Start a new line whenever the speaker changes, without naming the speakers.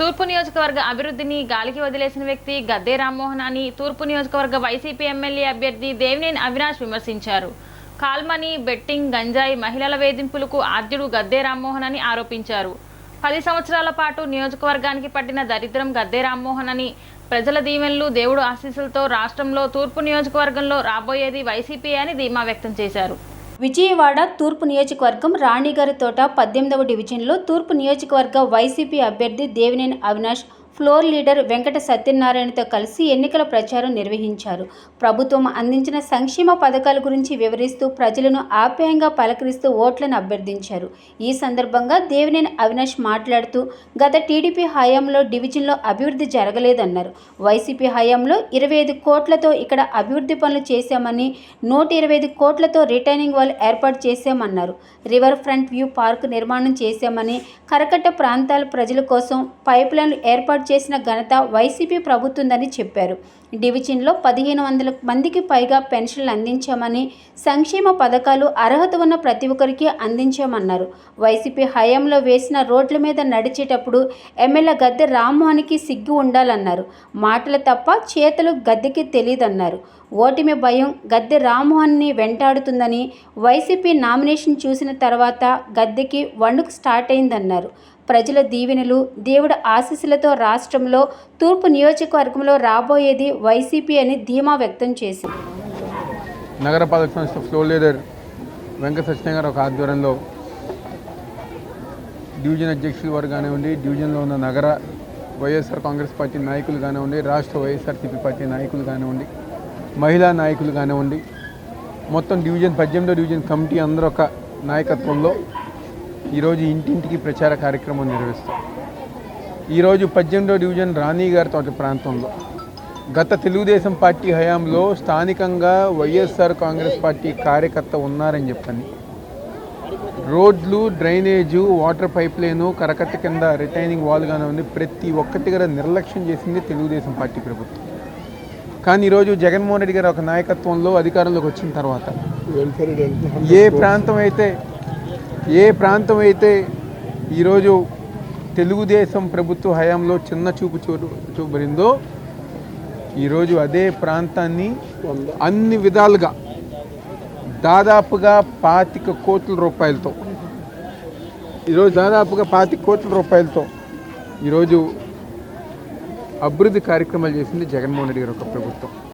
తూర్పు నియోజకవర్గ అభివృద్ధిని గాలికి వదిలేసిన వ్యక్తి గద్దే రామ్మోహన్ అని తూర్పు నియోజకవర్గ వైసీపీ ఎమ్మెల్యే అభ్యర్థి దేవినేని అవినాష్ విమర్శించారు. కాల్మనీ బెట్టింగ్ గంజాయి మహిళల వేధింపులకు ఆద్యుడు గద్దే రామ్మోహన్ అని ఆరోపించారు. పది సంవత్సరాల పాటు నియోజకవర్గానికి పట్టిన దరిద్రం గద్దే రామ్మోహన్ అని ప్రజల దీవెనలు దేవుడు ఆశీస్సులతో రాష్ట్రంలో తూర్పు నియోజకవర్గంలో రాబోయేది వైసీపీ అని ధీమా వ్యక్తం చేశారు.
విజయవాడ తూర్పు నియోజకవర్గం రాణిగారి తోట పద్దెనిమిదవ డివిజన్లో తూర్పు నియోజకవర్గ వైసీపీ అభ్యర్థి దేవినేని అవినాష్ ఫ్లోర్ లీడర్ వెంకట సత్యనారాయణతో కలిసి ఎన్నికల ప్రచారం నిర్వహించారు. ప్రభుత్వం అందించిన సంక్షేమ పథకాల గురించి వివరిస్తూ ప్రజలను ఆప్యాయంగా పలకరిస్తూ ఓట్లను అభ్యర్థించారు. ఈ సందర్భంగా దేవినేని అవినాష్ మాట్లాడుతూ గత టీడీపీ హయాంలో డివిజన్లో అభివృద్ధి జరగలేదన్నారు. వైసీపీ హయాంలో ఇరవై ఐదు కోట్లతో ఇక్కడ అభివృద్ధి పనులు చేశామని నూట ఇరవై ఐదు కోట్లతో రిటైనింగ్ వాల్ ఏర్పాటు చేశామన్నారు. రివర్ ఫ్రంట్ వ్యూ పార్క్ నిర్మాణం చేశామని కరకట్ట ప్రాంతాల ప్రజల కోసం పైప్ లైన్లు ఏర్పాటు చేసిన ఘనత వైసీపీ ప్రభుత్వందని చెప్పారు. డివిజన్లో పదిహేను వందల మందికి పైగా పెన్షన్లు అందించామని సంక్షేమ పథకాలు అర్హత ఉన్న ప్రతి ఒక్కరికి అందించామన్నారు. వైసీపీ హయాంలో వేసిన రోడ్ల మీద నడిచేటప్పుడు ఎమ్మెల్యే గద్దె రామ్మోహన్కి సిగ్గు ఉండాలన్నారు. మాటలు తప్ప చేతలు గద్దెకి తెలియదన్నారు ఓటమి భయం గద్దె రామ్మోహన్ని వెంటాడుతుందని వైసీపీ నామినేషన్ చూసిన తర్వాత గద్దెకి వణుకు స్టార్ట్ అయిందన్నారు. ప్రజల దీవెనలు దేవుడి ఆశీస్సులతో రాష్ట్రంలో తూర్పు నియోజకవర్గంలో రాబోయేది వైసీపీ అని ధీమా వ్యక్తం చేసింది.
నగరపాలక సంస్థ ఫ్లోర్ లీడర్ వెంకట సత్యనారాయణ గారు ఒక ఆధ్వర్యంలో డివిజన్ అధ్యక్షులు వారు కానివ్వండి డివిజన్లో ఉన్న నగర వైఎస్ఆర్ కాంగ్రెస్ పార్టీ నాయకులు కానివ్వండి రాష్ట్ర వైఎస్ఆర్సీపీ పార్టీ నాయకులు కానివ్వండి మహిళా నాయకులు కానివ్వండి మొత్తం డివిజన్ పద్దెనిమిదో డివిజన్ కమిటీ అందరూ ఒక నాయకత్వంలో ఈరోజు ఇంటింటికి ప్రచార కార్యక్రమం నిర్వహిస్తాం. ఈరోజు పద్దెనిమిదో డివిజన్ రాణి గారి తోట ప్రాంతంలో. గత తెలుగుదేశం పార్టీ హయాంలో స్థానికంగా వైఎస్ఆర్ కాంగ్రెస్ పార్టీ కార్యకర్త ఉన్నారని చెప్పని రోడ్లు డ్రైనేజు వాటర్ పైప్ లైను కరకట్ట కింద రిటైనింగ్ వాల్ ఉంది. ప్రతి ఒక్కటి కూడా నిర్లక్ష్యం చేసింది తెలుగుదేశం పార్టీ ప్రభుత్వం. కానీ ఈరోజు జగన్మోహన్ రెడ్డి గారు ఒక నాయకత్వంలో అధికారంలోకి వచ్చిన తర్వాత ఏ ప్రాంతం అయితే ఏ ప్రాంతం అయితే ఈరోజు తెలుగుదేశం ప్రభుత్వ హయాంలో చిన్న చూపు చూ చూపరిందో ఈరోజు అదే ప్రాంతాన్ని అన్ని విధాలుగా దాదాపుగా పాతిక కోట్ల రూపాయలతో ఈరోజు దాదాపుగా పాతిక కోట్ల రూపాయలతో ఈరోజు అభివృద్ధి కార్యక్రమాలు చేసింది జగన్మోహన్ రెడ్డి గారు ఒక ప్రభుత్వం.